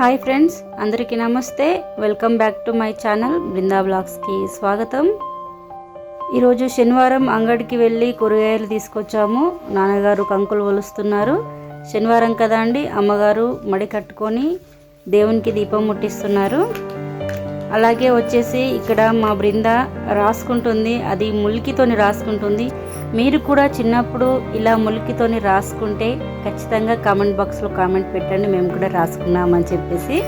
Hi friends అందరికీ నమస్తే. Welcome back to my channel Brinda బ్లాగ్స్కి స్వాగతం. ఈరోజు శనివారం అంగడికి వెళ్ళి కూరగాయలు తీసుకొచ్చాము. నాన్నగారు కంకులు ఒలుస్తున్నారు. శనివారం కదా అండి అమ్మగారు మడి కట్టుకొని దేవునికి దీపం ముట్టిస్తున్నారు. అలాగే వచ్చేసి ఇక్కడ మా బృంద రాసుకుంటుంది. అది ములికితోని రాసుకుంటుంది. మీరు కూడా చిన్నప్పుడు ఇలా ములికితోని రాసుకుంటే ఖచ్చితంగా కామెంట్ బాక్స్లో కామెంట్ పెట్టండి. మేము కూడా రాసుకున్నామని చెప్పేసి.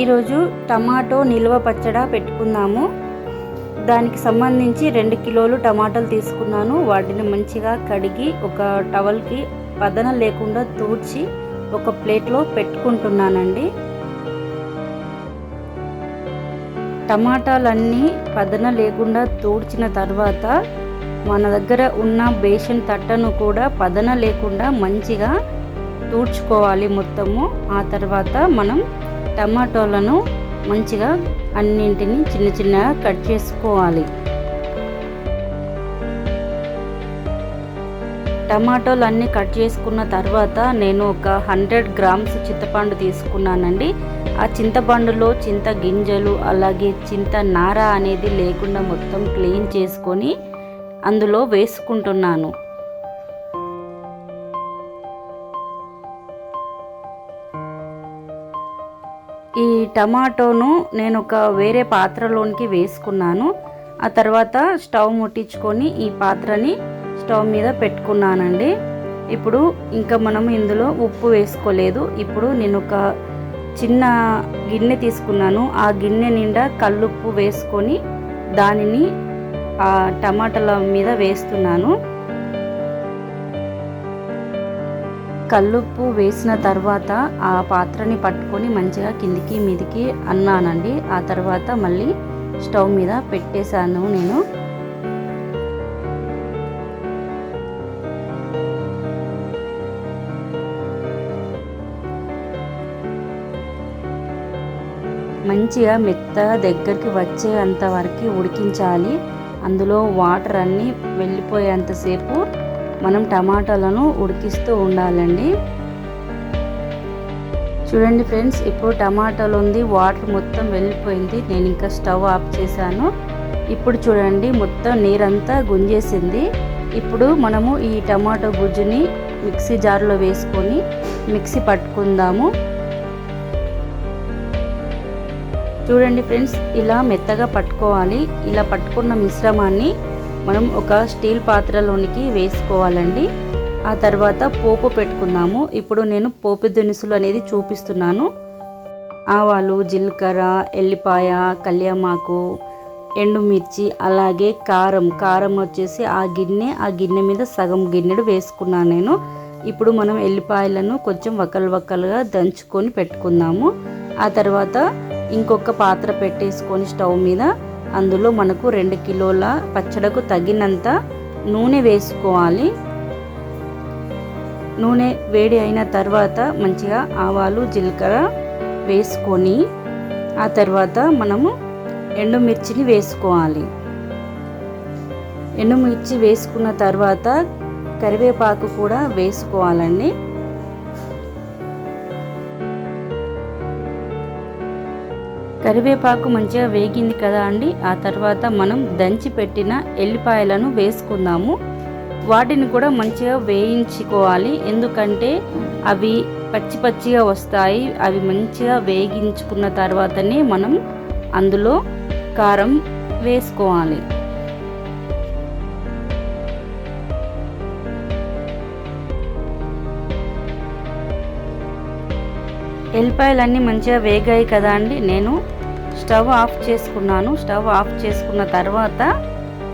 ఈరోజు టమాటో నిల్వ పచ్చడా పెట్టుకుందాము. దానికి సంబంధించి రెండు కిలోలు టమాటాలు తీసుకున్నాను. వాటిని మంచిగా కడిగి ఒక టవల్కి పదన లేకుండా తూడ్చి ఒక ప్లేట్లో పెట్టుకుంటున్నానండి. టమాటాలన్నీ పదన లేకుండా తూడ్చిన తర్వాత మన దగ్గర ఉన్న బేషన్ తట్టను కూడా పదన లేకుండా మంచిగా తూడ్చుకోవాలి మొత్తము. ఆ తర్వాత మనం టమాటోలను మంచిగా అన్నింటిని చిన్న చిన్నగా కట్ చేసుకోవాలి. టమాటోలు అన్నీ కట్ చేసుకున్న తర్వాత నేను ఒక హండ్రెడ్ గ్రామ్స్ చింతపండు తీసుకున్నానండి. ఆ చింతపండులో చింత గింజలు అలాగే చింత నార అనేది లేకుండా మొత్తం క్లీన్ చేసుకొని అందులో వేసుకుంటున్నాను. టమాటోను నేను ఒక వేరే పాత్రలోనికి వేసుకున్నాను. ఆ తర్వాత స్టవ్ ముట్టించుకొని ఈ పాత్రని స్టవ్ మీద పెట్టుకున్నానండి. ఇప్పుడు ఇంకా మనం ఇందులో ఉప్పు వేసుకోలేదు. ఇప్పుడు నేను ఒక చిన్న గిన్నె తీసుకున్నాను. ఆ గిన్నె నిండా కల్లుప్పు వేసుకొని దానిని ఆ టమాటాల మీద వేస్తున్నాను. కల్లుప్పు వేసిన తర్వాత ఆ పాత్రని పట్టుకొని మంచిగా కిందికి మీదికి అన్నానండి. ఆ తర్వాత మళ్ళీ స్టవ్ మీద పెట్టేశాను నేను. మంచిగా మెత్తగా దగ్గరికి వచ్చేంత వరకు ఉడికించాలి. అందులో వాటర్ అన్నీ వెళ్ళిపోయేంతసేపు మనం టమాటాలను ఉడికిస్తూ ఉండాలండి. చూడండి ఫ్రెండ్స్ ఇప్పుడు టమాటాలు ఉంది వాటర్ మొత్తం వెళ్ళిపోయింది. నేను ఇంకా స్టవ్ ఆఫ్ చేశాను. ఇప్పుడు చూడండి మొత్తం నీరంతా గుంజేసింది. ఇప్పుడు మనము ఈ టమాటో గుజ్జుని మిక్సీ జార్లో వేసుకొని మిక్సీ పట్టుకుందాము. చూడండి ఫ్రెండ్స్ ఇలా మెత్తగా పట్టుకోవాలి. ఇలా పట్టుకున్న మిశ్రమాన్ని మనం ఒక స్టీల్ పాత్రలోనికి వేసుకోవాలండి. ఆ తర్వాత పోపు పెట్టుకుందాము. ఇప్పుడు నేను పోపు దినుసులు అనేది చూపిస్తున్నాను. ఆవాలు జీలకర్ర ఎల్లిపాయ కళ్యామాకు ఎండుమిర్చి అలాగే కారం. కారం వచ్చేసి ఆ గిన్నె ఆ గిన్నె మీద సగం గిన్నెడు వేసుకున్నాను నేను. ఇప్పుడు మనం ఎల్లిపాయలను కొంచెం వక్కలు వక్కలుగా దంచుకొని పెట్టుకుందాము. ఆ తర్వాత ఇంకొక పాత్ర పెట్టేసుకొని స్టవ్ మీద అందులో మనకు రెండు కిలోల పచ్చడకు తగినంత నూనె వేసుకోవాలి. నూనె వేడి అయిన తర్వాత మంచిగా ఆవాలు జీలకర్ర వేసుకొని ఆ తర్వాత మనము ఎండుమిర్చిని వేసుకోవాలి. ఎండుమిర్చి వేసుకున్న తర్వాత కరివేపాకు కూడా వేసుకోవాలండి. కరివేపాకు మంచిగా వేగింది కదా అండి. ఆ తర్వాత మనం దంచి పెట్టిన ఎల్లిపాయలను వేసుకుందాము. వాటిని కూడా మంచిగా వేయించుకోవాలి. ఎందుకంటే అవి పచ్చి పచ్చిగా వస్తాయి. అవి మంచిగా వేగించుకున్న తర్వాతనే మనం అందులో కారం వేసుకోవాలి. ఎల్లిపాయలన్నీ మంచిగా వేగాయి కదా అండి. నేను స్టవ్ ఆఫ్ చేసుకున్నాను. స్టవ్ ఆఫ్ చేసుకున్న తర్వాత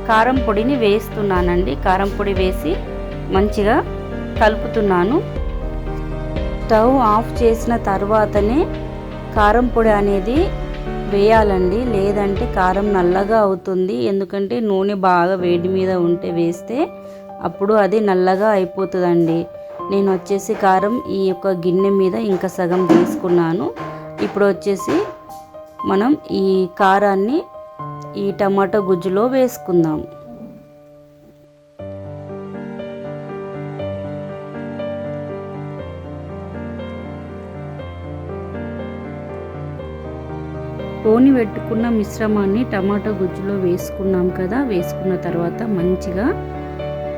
కారం పొడిని వేస్తున్నానండి కారం పొడి వేసి మంచిగా కలుపుతున్నాను. స్టవ్ ఆఫ్ చేసిన తర్వాతనే కారం పొడి అనేది వేయాలండి. లేదంటే కారం నల్లగా అవుతుంది. ఎందుకంటే నూనె బాగా వేడి మీద ఉంటే వేస్తే అప్పుడు అది నల్లగా అయిపోతుందండి. నేను వచ్చేసి కారం ఈ యొక్క గిన్నె మీద ఇంకా సగం తీసుకున్నాను ఇప్పుడు వచ్చేసి మనం ఈ కారాన్ని ఈ టమాటో గుజ్జులో వేసుకుందాం. పోని పెట్టుకున్న మిశ్రమాన్ని టమాటో గుజ్జులో వేసుకున్నాం కదా వేసుకున్న తర్వాత మంచిగా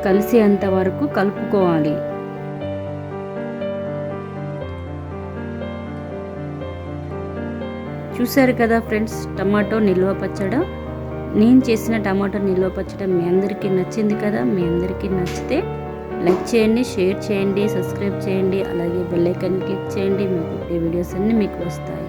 కలిసేంత వరకు కలుపుకోవాలి. చూసారు కదా ఫ్రెండ్స్ టమాటో నిల్వ పచ్చడ. నేను చేసిన టమాటో నిల్వ పచ్చడ మీ అందరికీ నచ్చింది కదా మీ అందరికీ నచ్చితే లైక్ చేయండి షేర్ చేయండి సబ్స్క్రైబ్ చేయండి అలాగే బెల్ ఐకాన్ క్లిక్ చేయండి మేము పెట్టే వీడియోస్ అన్నీ మీకు వస్తాయి.